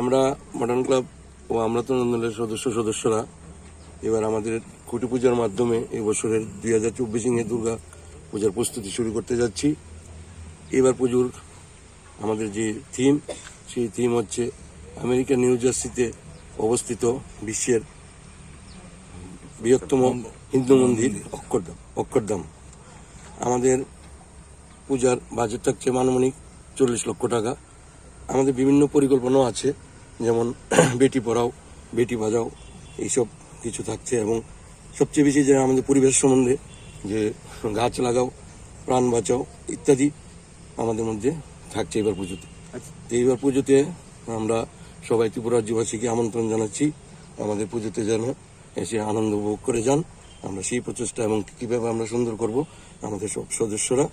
আমরা modern club ও আমরা তো নন্দনের সদস্য, সদস্যরা। এবার আমাদের খুঁটি পূজার মাধ্যমে এবছরের বছরের দুই হাজার চব্বিশ ইংরেজি দুর্গা পূজার প্রস্তুতি শুরু করতে যাচ্ছি। এবার পুজোর আমাদের যে থিম সেই থিম হচ্ছে আমেরিকার নিউ জার্সিতে অবস্থিত বিশ্বের বৃহত্তম হিন্দু মন্দির, অক্ষরধাম অক্ষরধাম। আমাদের পূজার বাজেট থাকছে মানমানিক চল্লিশ লক্ষ টাকা। আমাদের বিভিন্ন পরিকল্পনাও আছে। যেমন বেটি পড়াও বেটি বাজাও এইসব কিছু থাকছে এবং সবচেয়ে বেশি যে আমাদের পরিবেশ সম্বন্ধে যে গাছ লাগাও প্রাণ বাঁচাও ইত্যাদি আমাদের মধ্যে থাকছে এবার পুজোতে। এইবার পুজোতে আমরা সবাই ত্রিপুরা রাজ্যবাসীকে আমন্ত্রণ জানাচ্ছি। আমাদের পুজোতে যেন এসে আনন্দ উপভোগ করে যান। আমরা সেই প্রচেষ্টা এবং কীভাবে আমরা সুন্দর করব আমাদের সব সদস্যরা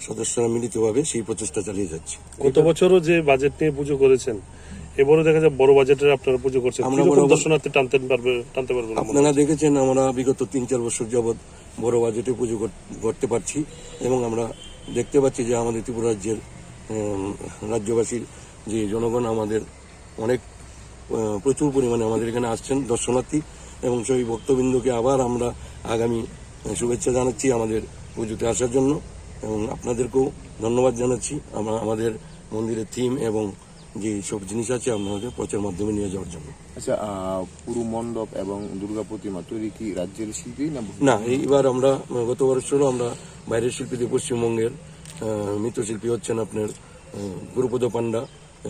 সদস্যরা মিলিতভাবে সেই প্রচেষ্টা চালিয়ে যাচ্ছি। গত বছরও যে বাজেট নিয়ে পুজো করেছেন এবারও দেখা যায় বড় বাজেটের আপনারা পুজো করছেন। আমরা বড়- দর্শনার্থী টানতে পারবে টানতে পারবেন আপনারা দেখেছেন আমরা বিগত তিন চার বছর যাবৎ বড় বাজেটে পুজো কর- করতে পারছি এবং আমরা দেখতে পাচ্ছি যে আমাদের ত্রিপুরা রাজ্যের রাজ্যবাসীর যে জনগণ আমাদের অনেক প্রচুর পরিমাণে আমাদের এখানে আসছেন দর্শনার্থী এবং সেই ভক্তবৃন্দকে আবার আমরা আগামী শুভেচ্ছা জানাচ্ছি আমাদের পুজোতে আসার জন্য এবং আপনাদেরকেও ধন্যবাদ জানাচ্ছি। আমরা আমাদের মন্দিরের থিম এবং যে সব জিনিস আছে আপনাদের প্রচার মাধ্যমে নিয়ে যাওয়ার জন্য। আচ্ছা পুরো মণ্ডপ এবং দুর্গা প্রতিমা তৈরি কি রাজ্যের শিল্পী না না এইবার আমরা গত বছরও আমরা বাইরের শিল্পীদের পশ্চিমবঙ্গের মৃৎশিল্পী হচ্ছেন আপনার গুরুপদ পান্ডা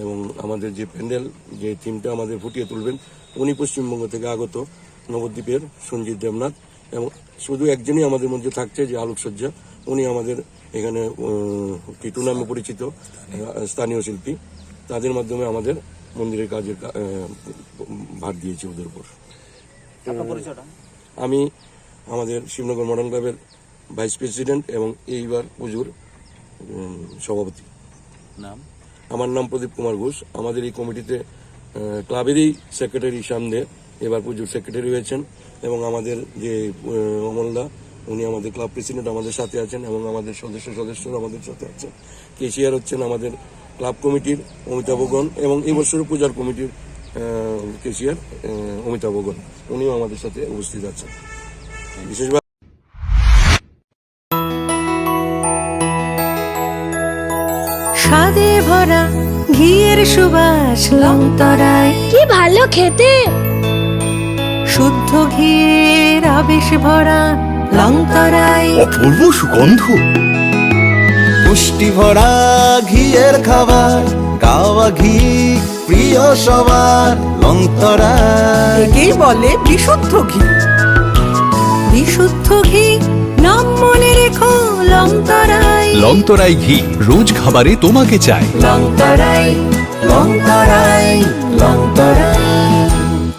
এবং আমাদের যে প্যান্ডেল যে থিমটা আমাদের ফুটিয়ে তুলবেন উনি পশ্চিমবঙ্গ থেকে আগত নবদ্বীপের সঞ্জিত দেবনাথ এবং শুধু একজনই আমাদের মধ্যে থাকছে যে আলোকসজ্জা উনি আমাদের এখানে টিটু নামে পরিচিত স্থানীয় শিল্পী। তাদের মাধ্যমে আমাদের মন্দিরের কাজের ভার দিয়েছি ওদের উপর। আমি আমাদের শিবনগর মডার্ন ক্লাবের ভাইস প্রেসিডেন্ট এবং এইবার পুজোর সভাপতি। নাম? আমার নাম প্রদীপ কুমার ঘোষ। আমাদের এই কমিটিতে ক্লাবেরই সেক্রেটারি সামনে এবার পুজোর সেক্রেটারি হয়েছেন এবং আমাদের যে অমলদা উনি আমাদের ক্লাব প্রেসিডেন্ট আমাদের সাথে আছেন এবং আমাদের সদস্য সদস্যরা আমাদের সাথে আছেন। কেশিয়ার হচ্ছেন আমাদের ক্লাব কমিটির অমিতাভগণ এবং এই বছরের পূজার কমিটির আহ, কেশিয়ার আহ, অমিতাভগণ উনিও আমাদের সাথে উপস্থিত আছেন। বিশেষভাবে স্বাদে ভরা ঘিয়ের সুবাস লংতরায়। কি ভালো খেতে! শুদ্ধ ঘিয়ের আবেশ ভরা লংতরায়। অপূর্ব সুগন্ধ। পুষ্টি ভরা ঘিয়ের খাবার গাওয়া ঘি প্রিয় সবার লংতরা একেই বলে বিশুদ্ধ ঘি। বিশুদ্ধ ঘি নাম মনে রেখো লংতরায় লংতরাই ঘি রোজ খাবারে তোমাকে চাই। লংতরায় লংতরায় লংতরায়